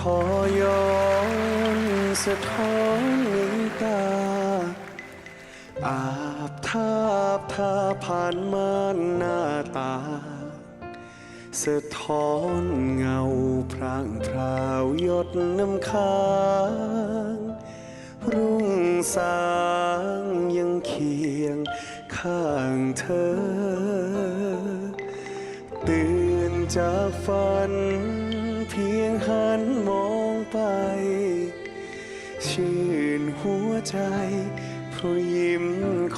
ทอย้อนสะท้อนในตา อาบทาบทาผ่านม่านหน้าตา สะท้อนเงาพรางพราวยดน้ำค้าง รุ่งสางยังเคียงข้างเธอ ตื่นจากฝัน เพียงหันมองไป ชื่นหัวใจเพราะยิ้ม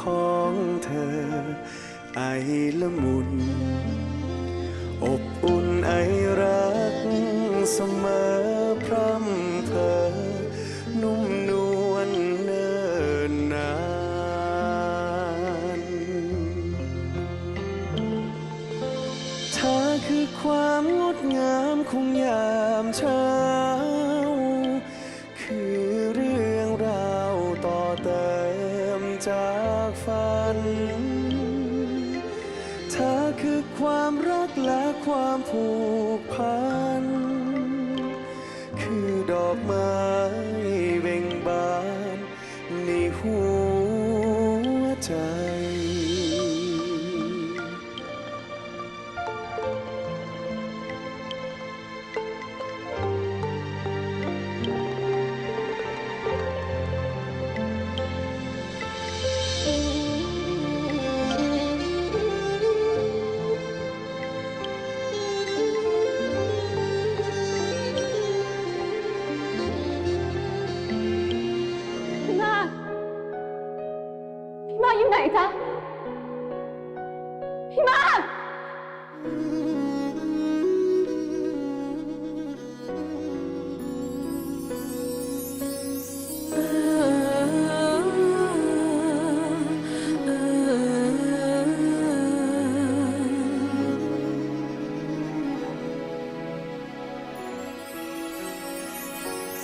ของเธอ ไอละมุน อบอุ่นไอรักเสมอ ของยามเช้า คือเรื่องราวต่อเติมจากฝันเธอคือความรักและความผูกพัน คือดอกไม้เบ่งบานในหัวใจ ไหนจ๊ะ พี่มาก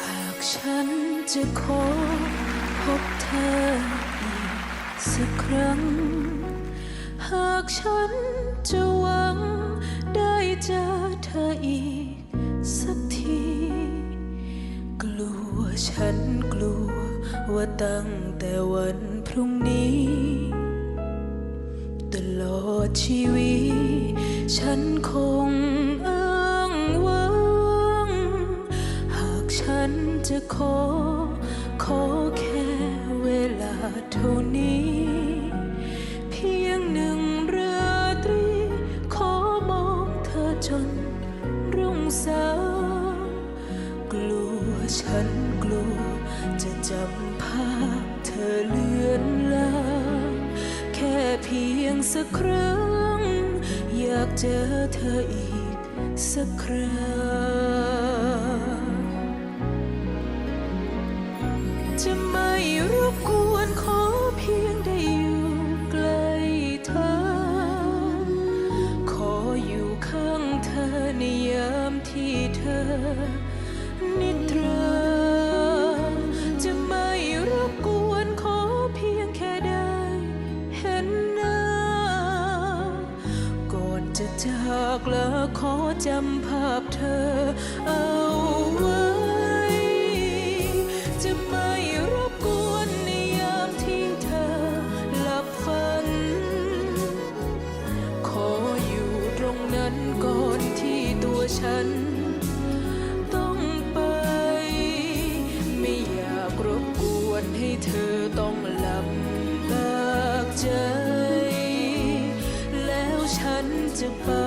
หากฉันจะขอพบเธอ สักครั้ง หากฉันจะหวังได้เจอเธออีกสักที กลัวฉันกลัวว่าตั้งแต่วันพรุ่งนี้ ตลอดชีวิต ฉันคงอ้างว้างหากฉันจะขอ ขอแค่เวลาเท่า กลัว จะจำภาพเธอเลือนลางแค่เพียงสักครั้ง อยากเจอเธออีกสักครั้งจะไม่รบกวน จากลาขอจำภาพเธอเอาไว้ to